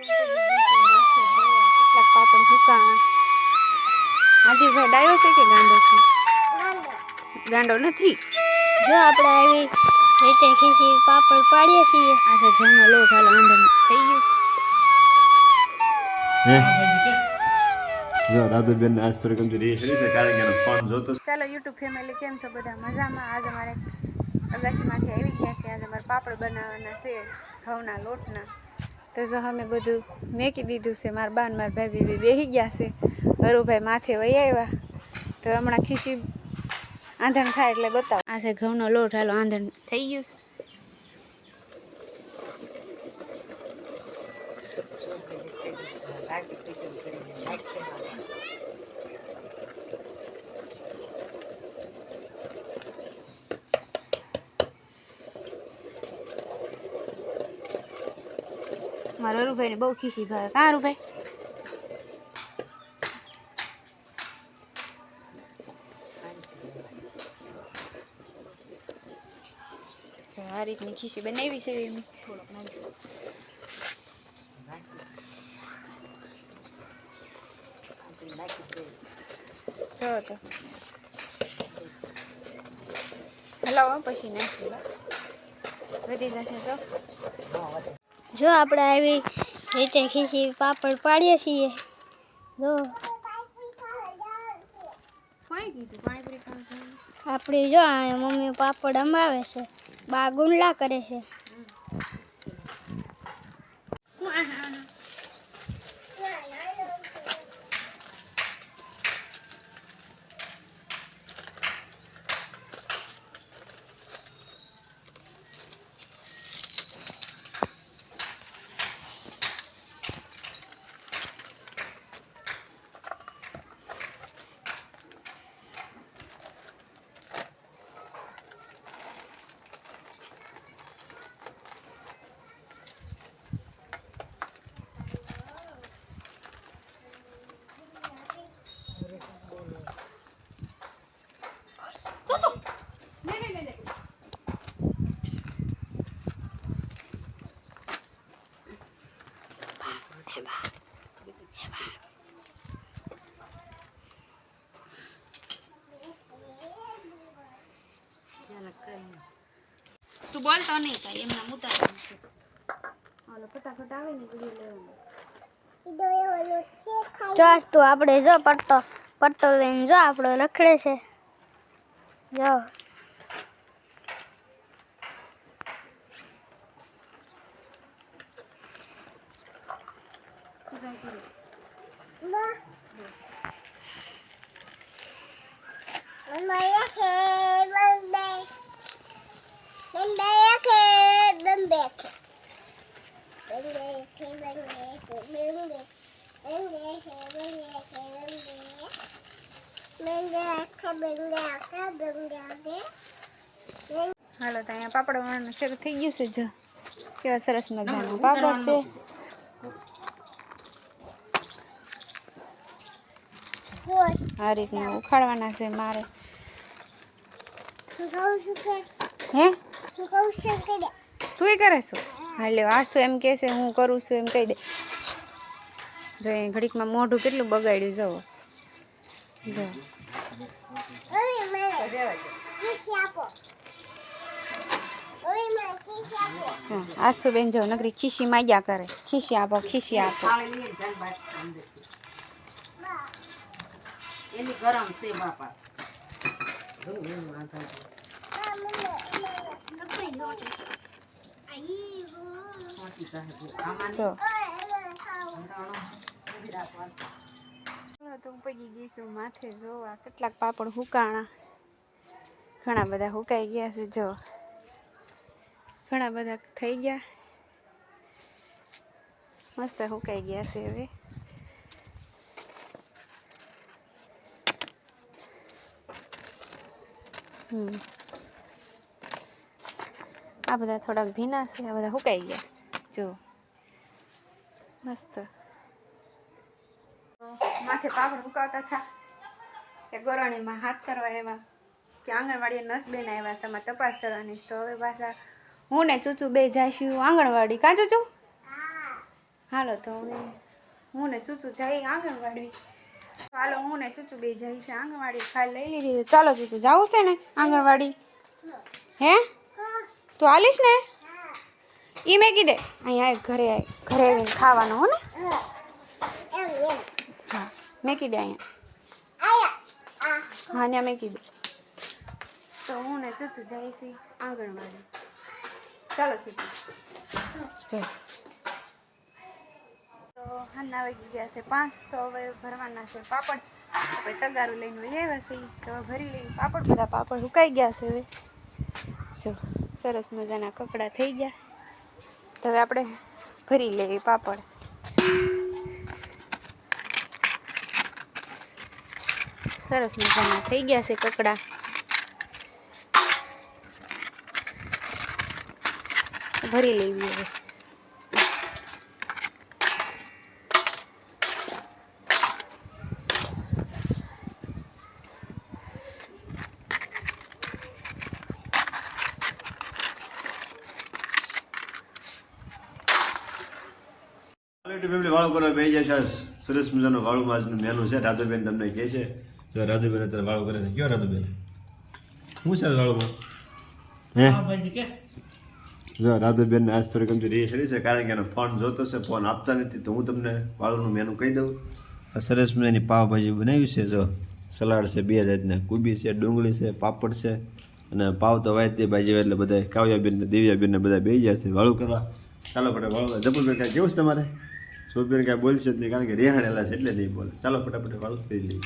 કેટલાક પાપડ ફૂકાણા હાજીભાઈ ડાયો છે કે ગાંડો છે ગાંડો નથી. જો આપણે આવી રીતે ખીચી પાપડ પાડીએ છીએ. આ છે જેનો લો ચાલો આંધો થઈ ગયું. હે? આજ થોડી કમજોરી એ છે કારણ કે ફોન જોતો ચાલો યુટ્યુબ ફેમિલી કેમ છો બધા? મજામાં? આજ અમારે અગાશીમાંથી આવી ગયા છે. આજે અમારે પાપડ બનાવવાના છે ઘઉંના લોટના. તો જો અમે બધું મેકી દીધું છે, મારા બાન, મારા ભાઈ બી બેસી ગયા છે. હરુભાઈ માથે વહી આવ્યા. તો હમણાં ખીસી આંધણ થાય એટલે બતાવો. આ છે ઘઉંનો લોટ, હાલો આંધણ થઈ ગયું છે. મારા હરુભાઈને બહુ ખીસી ભાવે કાં રૂભાઈ? જો આ રીતની ખીસી બનાવી છે એમ. થોડોક તો. હલાવો પછી નાખી. વધી જશે તો? જો આપણે આવી રીતે ખીસી પાપડ પાડીએ છીએ. જો. આપણી જો મમ્મી પાપડ અંબાવે છે. બા ગુંડલા કરે છે હું આ આનો તું બોલતો નહીં કાંઈ એમના મુદ્દા હાલો ફટાફટ આવે ને વીડિયો લેવાનો. જો તો આપણે જો પટ્ટો પટ્ટો લઈને જો આપણો રખડે છે. જો. હાલો તો અહીંયા પાપડ બનાવવાનું શરૂ થઈ ગયું છે જો. કેવા સરસ મજાનું પાપડ છે. આ રીતના ઉખાડવાના છે મારે. હે? તુંય કરે છો હા, લ્યો, આજ તો એમ કહેશે હું કરું છું એમ કહી દે. જો એ ઘડીકમાં મોઢું કેટલું બગાડ્યું જવો જો આજ તો બેન જો નકરી ખીસી માગ્યા કરે. ખીસી આપો ખીસી આપો. એની ગરમ છે, બાપા. જો. તો પગી ગઈ છું માથે જોવા કેટલાક પાપડ હુકાણા. ઘણા બધા હુકાઈ ગયા છે, જો. ઘણા બધા થઈ ગયા. મસ્ત હુકાઈ ગયા છે હવે. હમ. આ બધા થોડાક ભીના છે, આ બધા હુકાઈ ગયા છે. જો. મસ્ત. માથે પાપડ મુકાવતા હતા કે ગોરણીમાં હાથ કરવા એવા કે આંગણવાડીએ નસ બેન આવ્યા તમારે તપાસ કરવાની. તો હવે પાછા હું ને ચૂચુ બે જઈશું આંગણવાડી. કાં ચૂચુ? હાલો, તો હવે હું ને ચૂચું જઈ આંગણવાડી. હાલો, હું ને ચૂચું બે જઈ છે આંગણવાડી. ફાઇલ લઈ લીધી ચાલો, ચૂચું, જવું છે ને આંગણવાડી? હે? તું હાલીશ ને? ઈ મેં કીધે અહીંયા ઘરે. ઘરે આવીને ખાવાનો હો ને? હા મેં કીધે અહીંયા. હા ત્યાં મેં કીધું. તો હું ને ચૂચું જાય છે આંગણવાડી ચાલો ચૂચું. તો હાના વાગી ગયા છે પાંચ તો હવે ભરવાના છે પાપડ. આપણે તગારું લઈને વહી આવ્યા છે તો ભરી લઈને પાપડ. બધા પાપડ સુકાઈ ગયા છે હવે. જો સરસ મજાના કપડાં થઈ ગયા. તો હવે આપણે ભરી લઈએ પાપડ. સરસ મજાના થઈ ગયા છે કકડા. ભરી લેવી હવે. ફેમિલી વાળું કરવા બે જાય છે. સરસ મજાનું વાળું માજનું મેનુ છે. રાધુબેન તમને કહે છે. જો રાધુબેન અત્યારે વાળું કરે છે. કયો રાધુબેન? શું છે વાળુમાં? હે? જો રાધુબેન આજ થોડી ગમતી રહી છે કારણ કે એનો ફોન જોતો છે ફોન આપતા નથી તો હું તમને વાળુનું મેનુ કહી દઉં. સરસ મજાની પાવભાજી બનાવી છે જો. સલાડ છે બે જાતના. કુબી છે ડુંગળી છે પાપડ છે અને પાવ તો વાયતી ભાજી એટલે બધા કાવ્યાબેન ને દિવ્યાબેન ને બધા બે ગયા છે વાળું કરવા. ચાલો પડે વાળું જબરબેન કેવું છે તમારે? સુરબેન કાંઈ બોલશે જ નહીં, કારણ કે રેહાણેલા છે એટલે નહીં બોલે. ચાલો, ફટાફટ વાળું કરી લઈએ.